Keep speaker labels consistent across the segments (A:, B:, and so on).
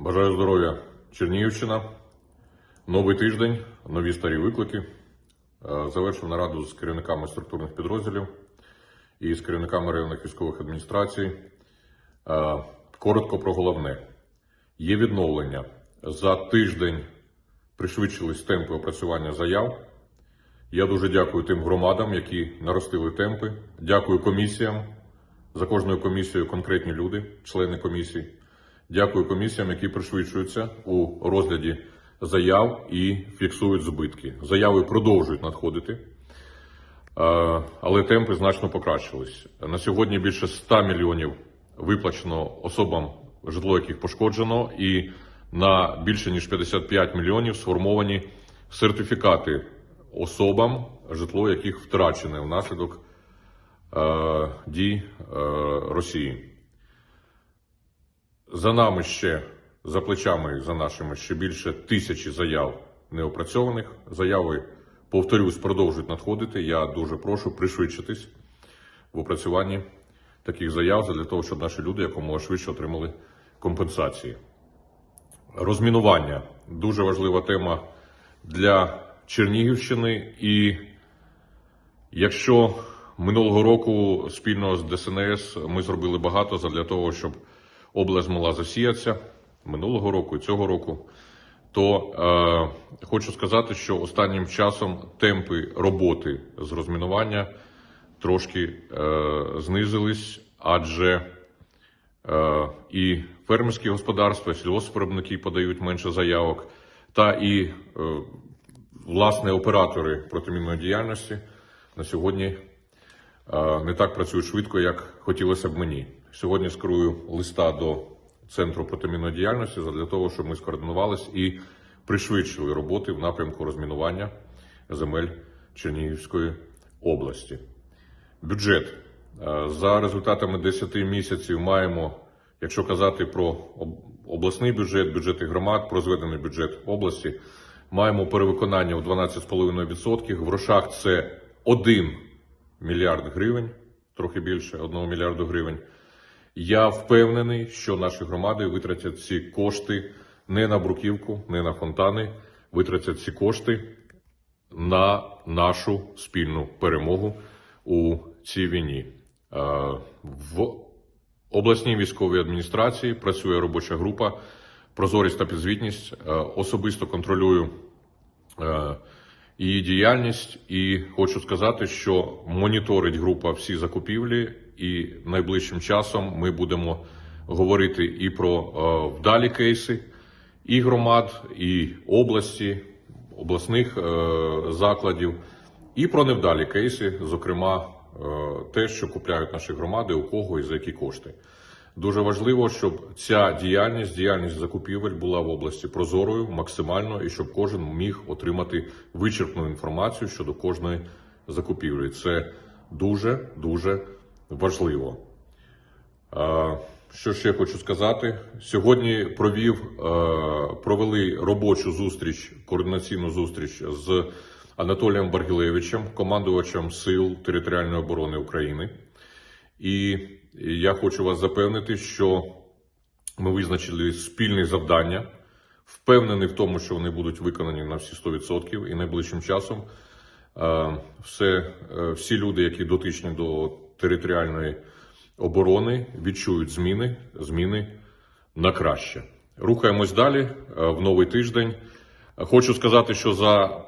A: Бажаю здоров'я, Чернігівщина. Новий тиждень, нові старі виклики. Е, Завершив нараду з керівниками структурних підрозділів і з керівниками районних військових адміністрацій. Е, Коротко про головне. Є відновлення. За тиждень пришвидшились темпи опрацювання заяв. Я дуже дякую тим громадам, які наростили темпи. Дякую комісіям. За кожною комісією конкретні люди, члени комісії. Дякую комісіям, які пришвидшуються у розгляді заяв і фіксують збитки. Заяви продовжують надходити, е, але темпи значно покращились. На сьогодні більше 100 мільйонів виплачено особам, житло яких пошкоджено, і на більше ніж 55 мільйонів сформовані сертифікати особам, житло яких втрачене внаслідок е, дій е, Росії. За нами ще, за плечами за нашими, ще більше тисячі заяв неопрацьованих. Заяви, повторюсь, продовжують надходити. Я дуже прошу пришвидшитись в опрацюванні таких заяв для того, щоб наші люди якомога швидше отримали компенсації. Розмінування дуже важлива тема для Чернігівщини. І якщо минулого року спільно з ДСНС ми зробили багато для того, щоб область могла засіятися минулого року і цього року, то е, хочу сказати, що останнім часом темпи роботи з розмінування трошки е, знизились, адже е, і фермерські господарства, і сільгоспвиробники подають менше заявок, та і е, власне оператори протимінної діяльності на сьогодні е, не так працюють швидко, як хотілося б мені. Сьогодні скерую листа до Центру протимінної діяльності для того, щоб ми скоординувалися і пришвидшили роботи в напрямку розмінування земель Чернігівської області. Бюджет Е, за результатами 10 місяців маємо, якщо казати про обласний бюджет, бюджети громад, про зведений бюджет області, маємо перевиконання у 12,5%. В грошах це 1 мільярд гривень, трохи більше 1 мільярду гривень. Я впевнений, що наші громади витратять ці кошти не на бруківку, не на фонтани, витратять ці кошти на нашу спільну перемогу у цій війні. Е, В обласній військовій адміністрації працює робоча група Прозорість та підзвітність. Е, Особисто контролюю е, її діяльність, і хочу сказати, що моніторить група всі закупівлі, і найближчим часом ми будемо говорити і про е, вдалі кейси, і громад, і області, обласних е, закладів, і про невдалі кейси, зокрема, е, те, що купляють наші громади, у кого і за які кошти. Дуже важливо, щоб ця діяльність, діяльність закупівель була в області прозорою максимально, і щоб кожен міг отримати вичерпну інформацію щодо кожної закупівлі. Це дуже дуже важливо. Що ще хочу сказати? Сьогодні провів, провели робочу зустріч, координаційну зустріч з Анатолієм Баргілевичем, командувачем Сил територіальної оборони України. І я хочу вас запевнити, що ми визначили спільні завдання, впевнений в тому, що вони будуть виконані на всі 100%, і найближчим часом все, е, всі люди, які дотичні до територіальної оборони, відчують зміни, зміни на краще. Рухаємось далі е, в новий тиждень. Хочу сказати, що за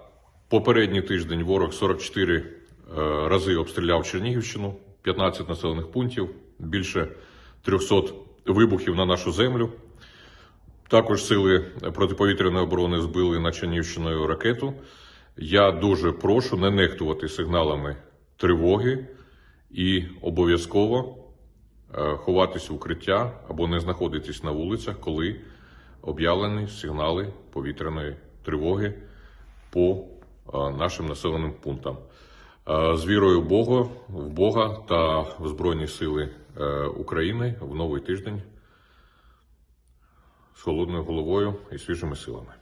A: попередній тиждень ворог 44 е, рази обстріляв Чернігівщину, 15 населених пунктів, більше 300 вибухів на нашу землю. Також сили протиповітряної оборони збили над Чернігівщиною ракету. Я дуже прошу не нехтувати сигналами тривоги і обов'язково е, ховатись в укриття або не знаходитись на вулицях, коли об'явлені сигнали повітряної тривоги по е, нашим населеним пунктам. Е, З вірою в Бога, в Бога та в Збройні Сили України в новий тиждень з холодною головою і свіжими силами.